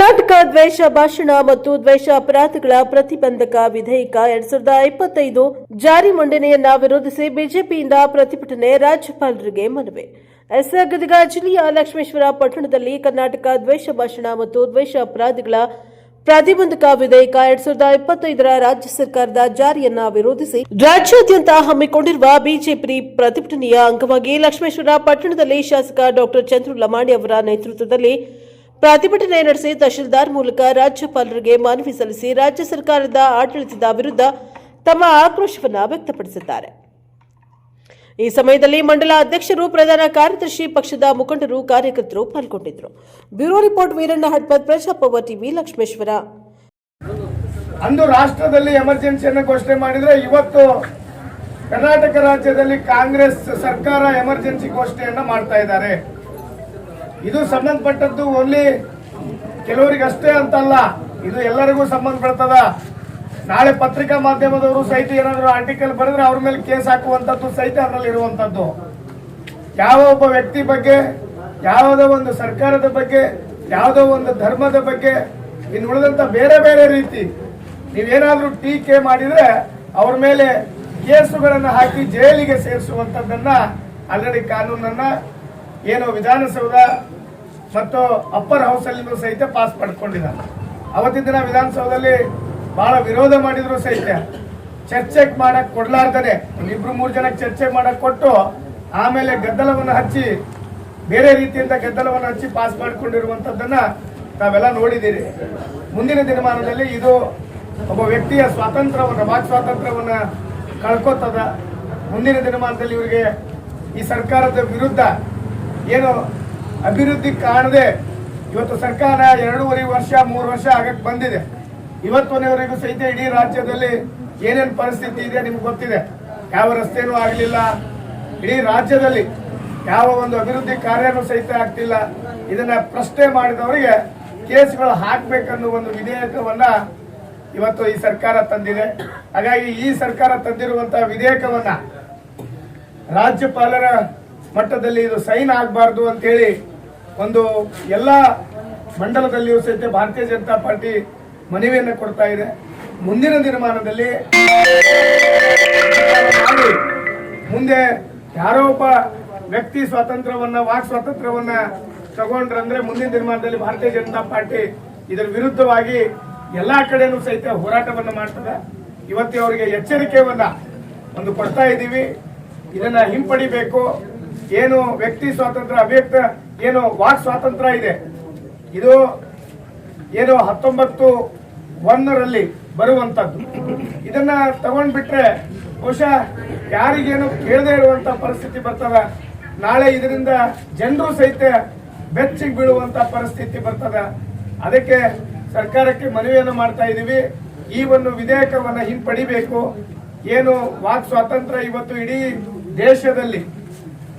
ಕರ್ನಾಟಕ ದ್ವೇಷ ಭಾಷಣ ಮತ್ತು ದ್ವೇಷ ಅಪರಾಧಗಳ ಪ್ರತಿಬಂಧಕ ವಿಧೇಯಕ ಎರಡ್ ಸಾವಿರದ ಇಪ್ಪತ್ತೈದು ಜಾರಿ ಮಂಡನೆಯನ್ನ ವಿರೋಧಿಸಿ ಬಿಜೆಪಿಯಿಂದ ಪ್ರತಿಭಟನೆ ರಾಜ್ಯಪಾಲರಿಗೆ ಮನವಿ. ಎಸ್ ಗದಗ ಜಿಲ್ಲೆಯ ಲಕ್ಷ್ಮೇಶ್ವರ ಪಟ್ಟಣದಲ್ಲಿ ಕರ್ನಾಟಕ ದ್ವೇಷ ಭಾಷಣ ಮತ್ತು ದ್ವೇಷ ಅಪರಾಧಗಳ ಪ್ರತಿಬಂಧಕ ವಿಧೇಯಕ ಎರಡ್ ಸಾವಿರದ ಇಪ್ಪತ್ತೈದರ ರಾಜ್ಯ ಸರ್ಕಾರದ ಜಾರಿಯನ್ನ ವಿರೋಧಿಸಿ ರಾಜ್ಯಾದ್ಯಂತ ಹಮ್ಮಿಕೊಂಡಿರುವ ಬಿಜೆಪಿ ಪ್ರತಿಭಟನೆಯ ಅಂಗವಾಗಿ ಲಕ್ಷ್ಮೇಶ್ವರ ಪಟ್ಟಣದಲ್ಲಿ ಶಾಸಕ ಡಾಕ್ಟರ್ ಚಂದ್ರು ಲಮಾಣಿ ಅವರ ನೇತೃತ್ವದಲ್ಲಿ ಪ್ರತಿಭಟನೆ ನಡೆಸಿ ತಹಶೀಲ್ದಾರ್ ಮೂಲಕ ರಾಜ್ಯಪಾಲರಿಗೆ ಮನವಿ ಸಲ್ಲಿಸಿ ರಾಜ್ಯ ಸರ್ಕಾರದ ಆಡಳಿತದ ವಿರುದ್ಧ ತಮ್ಮ ಆಕ್ರೋಶವನ್ನು ವ್ಯಕ್ತಪಡಿಸಿದ್ದಾರೆ. ಈ ಸಮಯದಲ್ಲಿ ಮಂಡಲ ಅಧ್ಯಕ್ಷರು, ಪ್ರಧಾನ ಕಾರ್ಯದರ್ಶಿ ಪಕ್ಷದ ಮುಖಂಡರು, ಕಾರ್ಯಕರ್ತರು ಪಾಲ್ಗೊಂಡಿದ್ದರು. ಬ್ಯೂರೋ ರಿಪೋರ್ಟ್ ವೀರಣ್ಣ ಹಡ್ಪತ್ ಪ್ರಜಾಪವ ಟಿವಿ, ಲಕ್ಷ್ಮೇಶ್ವರ. ಅಂದು ರಾಷ್ಟ್ರದಲ್ಲಿ ಎಮರ್ಜೆನ್ಸಿಯನ್ನು ಘೋಷಣೆ ಮಾಡಿದ್ರೆ ಇವತ್ತು ಕರ್ನಾಟಕ ರಾಜ್ಯದಲ್ಲಿ ಕಾಂಗ್ರೆಸ್ ಸರ್ಕಾರ ಎಮರ್ಜೆನ್ಸಿ ಘೋಷಣೆಯನ್ನ ಮಾಡ್ತಾ ಇದ್ದಾರೆ. ಇದು ಸಂಬಂಧಪಟ್ಟದ್ದು ಓನ್ಲಿ ಕೆಲವರಿಗಷ್ಟೇ ಅಂತಲ್ಲ. ಇದು ಎಲ್ಲರಿಗೂ ಸಂಬಂಧಪಡ್ತದ. ನಾಳೆ ಪತ್ರಿಕಾ ಮಾಧ್ಯಮದವರು ಸಹಿತ ಏನಾದರೂ ಆರ್ಟಿಕಲ್ ಬರೆದ್ರೆ ಅವ್ರ ಮೇಲೆ ಕೇಸ್ ಹಾಕುವಂಥದ್ದು ಸಹಿತ ಅದರಲ್ಲಿ ಇರುವಂತದ್ದು. ಯಾವ ಒಬ್ಬ ವ್ಯಕ್ತಿ ಬಗ್ಗೆ, ಯಾವುದೋ ಒಂದು ಸರ್ಕಾರದ ಬಗ್ಗೆ, ಯಾವುದೋ ಒಂದು ಧರ್ಮದ ಬಗ್ಗೆ, ಇನ್ನು ಉಳಿದಂತ ಬೇರೆ ಬೇರೆ ರೀತಿ ನೀವೇನಾದ್ರೂ ಟೀಕೆ ಮಾಡಿದ್ರೆ ಅವ್ರ ಮೇಲೆ ಕೇಸುಗಳನ್ನು ಹಾಕಿ ಜೈಲಿಗೆ ಸೇರಿಸುವಂತದ್ದನ್ನ ಆಲ್ರೆಡಿ ಕಾನೂನನ್ನ ಏನು ವಿಧಾನಸೌಧ ಮತ್ತು ಅಪ್ಪರ್ ಹೌಸ್ ಅಲ್ಲಿ ಸಹಿತ ಪಾಸ್ ಪಡ್ಕೊಂಡಿದ್ದಾರೆ ಅವತ್ತಿನ ದಿನ ವಿಧಾನಸೌಧದಲ್ಲಿ ಬಹಳ ವಿರೋಧ ಮಾಡಿದ್ರು ಸಹಿತ. ಚರ್ಚೆಗೆ ಮಾಡಕ್ ಕೊಡ್ಲಾರ್ದನೆ. ಒಂದಿಬ್ರು ಮೂರು ಜನಕ್ಕೆ ಚರ್ಚೆ ಮಾಡಕ್ ಕೊಟ್ಟು ಆಮೇಲೆ ಗದ್ದಲವನ್ನು ಹಚ್ಚಿ ಬೇರೆ ರೀತಿಯಿಂದ ಗದ್ದಲವನ್ನು ಹಚ್ಚಿ ಪಾಸ್ ಮಾಡಿಕೊಂಡಿರುವಂತದ್ದನ್ನ ತಾವೆಲ್ಲ ನೋಡಿದ್ದೀರಿ. ಮುಂದಿನ ದಿನಮಾನದಲ್ಲಿ ಇದು ಒಬ್ಬ ವ್ಯಕ್ತಿಯ ಸ್ವಾತಂತ್ರ್ಯವನ್ನು, ವಾಕ್ ಸ್ವಾತಂತ್ರ್ಯವನ್ನ ಕಳ್ಕೊತದ. ಮುಂದಿನ ದಿನಮಾನದಲ್ಲಿ ಇವರಿಗೆ ಈ ಸರ್ಕಾರದ ವಿರುದ್ಧ ಏನು ಅಭಿವೃದ್ಧಿ ಕಾಣದೆ ಇವತ್ತು ಸರ್ಕಾರ ಎರಡೂವರೆ ವರ್ಷ, ಮೂರು ವರ್ಷ ಆಗಕ್ಕೆ ಬಂದಿದೆ. ಇವತ್ತೊನೆವರೆಗೂ ಸಹಿತ ಇಡೀ ರಾಜ್ಯದಲ್ಲಿ ಏನೇನು ಪರಿಸ್ಥಿತಿ ಇದೆ ನಿಮ್ಗೆ ಗೊತ್ತಿದೆ. ಯಾವ ರಸ್ತೆನೂ ಆಗಲಿಲ್ಲ. ಇಡೀ ರಾಜ್ಯದಲ್ಲಿ ಯಾವ ಒಂದು ಅಭಿವೃದ್ಧಿ ಕಾರ್ಯನೂ ಸಹಿತ ಆಗ್ತಿಲ್ಲ. ಇದನ್ನ ಪ್ರಶ್ನೆ ಮಾಡಿದವರಿಗೆ ಕೇಸ್ಗಳು ಹಾಕಬೇಕನ್ನೋ ಒಂದು ವಿಧೇಯಕವನ್ನ ಇವತ್ತು ಈ ಸರ್ಕಾರ ತಂದಿದೆ. ಹಾಗಾಗಿ ಈ ಸರ್ಕಾರ ತಂದಿರುವಂತಹ ವಿಧೇಯಕವನ್ನ ರಾಜ್ಯಪಾಲರ ಮಟ್ಟದಲ್ಲಿ ಇದು ಸೈನ್ ಆಗಬಾರ್ದು ಅಂತೇಳಿ ಒಂದು ಎಲ್ಲ ಮಂಡಲದಲ್ಲಿಯೂ ಸಹಿತ ಭಾರತೀಯ ಜನತಾ ಪಾರ್ಟಿ ಮನವಿಯನ್ನು ಕೊಡ್ತಾ ಇದೆ. ಮುಂದಿನ ದಿನಮಾನದಲ್ಲಿ ಮುಂದೆ ಯಾರೋ ಒಬ್ಬ ವ್ಯಕ್ತಿ ಸ್ವಾತಂತ್ರ್ಯವನ್ನ, ವಾಕ್ ಸ್ವಾತಂತ್ರ್ಯವನ್ನ ತಗೊಂಡ್ರಂದ್ರೆ ಮುಂದಿನ ದಿನಮಾನದಲ್ಲಿ ಭಾರತೀಯ ಜನತಾ ಪಾರ್ಟಿ ಇದರ ವಿರುದ್ಧವಾಗಿ ಎಲ್ಲಾ ಕಡೆನೂ ಸಹಿತ ಹೋರಾಟವನ್ನು ಮಾಡ್ತದೆ. ಇವತ್ತೇ ಅವರಿಗೆ ಎಚ್ಚರಿಕೆಯನ್ನ ಒಂದು ಕೊಡ್ತಾ ಇದ್ದೀವಿ. ಇದನ್ನ ಹಿಂಪಡಿಬೇಕು. ಏನು ವ್ಯಕ್ತಿ ಸ್ವಾತಂತ್ರ್ಯ ಅಭಿವ್ಯಕ್ತ, ಏನು ವಾಕ್ ಸ್ವಾತಂತ್ರ್ಯ ಇದೆ. ಇದು ಏನು ಹತ್ತೊಂಬತ್ತು ಒಂದರಲ್ಲಿ ಬರುವಂತದ್ದು ಇದನ್ನ ತಗೊಂಡ್ಬಿಟ್ರೆ ಬಹುಶಃ ಯಾರಿಗೇನು ಕೇಳದೆ ಇರುವಂತ ಪರಿಸ್ಥಿತಿ ಬರ್ತದ? ನಾಳೆ ಇದರಿಂದ ಜನರು ಸಹಿತ ಬೆಚ್ಚಿಗೆ ಬೀಳುವಂತ ಪರಿಸ್ಥಿತಿ ಬರ್ತದ? ಅದಕ್ಕೆ ಸರ್ಕಾರಕ್ಕೆ ಮನವಿಯನ್ನು ಮಾಡ್ತಾ ಇದ್ದೀವಿ ಈ ಒಂದು ವಿಧೇಯಕವನ್ನ ಹಿಂಪಡಿಬೇಕು. ಏನು ವಾಕ್ ಸ್ವಾತಂತ್ರ್ಯ ಇವತ್ತು ಇಡೀ ದೇಶದಲ್ಲಿ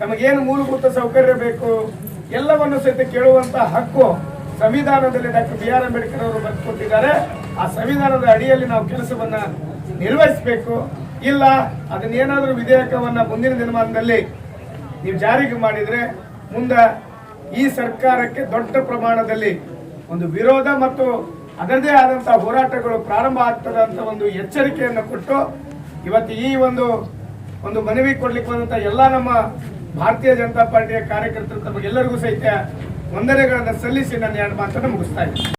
ನಮಗೇನು ಮೂಲಭೂತ ಸೌಕರ್ಯ ಬೇಕು, ಎಲ್ಲವನ್ನು ಸಹಿತ ಕೇಳುವಂತ ಹಕ್ಕು ಸಂವಿಧಾನದಲ್ಲಿ ಡಾಕ್ಟರ್ ಬಿ ಆರ್ ಅಂಬೇಡ್ಕರ್ ಅವರು ಬರ್ಕೊಟ್ಟಿದ್ದಾರೆ ಆ ಸಂವಿಧಾನದ ಅಡಿಯಲ್ಲಿ ನಾವು ಕೆಲಸವನ್ನ ನಿರ್ವಹಿಸಬೇಕು. ಇಲ್ಲ, ಅದನ್ನೇನಾದರೂ ವಿಧೇಯಕವನ್ನ ಮುಂದಿನ ದಿನಮಾನದಲ್ಲಿ ನೀವು ಜಾರಿಗೆ ಮಾಡಿದ್ರೆ ಮುಂದೆ ಈ ಸರ್ಕಾರಕ್ಕೆ ದೊಡ್ಡ ಪ್ರಮಾಣದಲ್ಲಿ ಒಂದು ವಿರೋಧ ಮತ್ತು ಅದರದೇ ಆದಂತಹ ಹೋರಾಟಗಳು ಪ್ರಾರಂಭ ಆಗ್ತದೆ ಅಂತ ಒಂದು ಎಚ್ಚರಿಕೆಯನ್ನು ಕೊಟ್ಟು ಇವತ್ತು ಈ ಒಂದು ಒಂದು ಮನವಿ ಕೊಡ್ಲಿಕ್ಕೆ ಬಂದಂತ ಎಲ್ಲ ನಮ್ಮ ಭಾರತೀಯ ಜನತಾ ಪಾರ್ಟಿಯ ಕಾರ್ಯಕರ್ತರು ತಮಗೆಲ್ಲರಿಗೂ ಸಹಿತ ವಂದನೆಗಳನ್ನು ಸಲ್ಲಿಸಿ ನನ್ನ ಎರಡು ಮಾತನ್ನು ಮುಗಿಸ್ತಾ ಇದ್ದೀನಿ.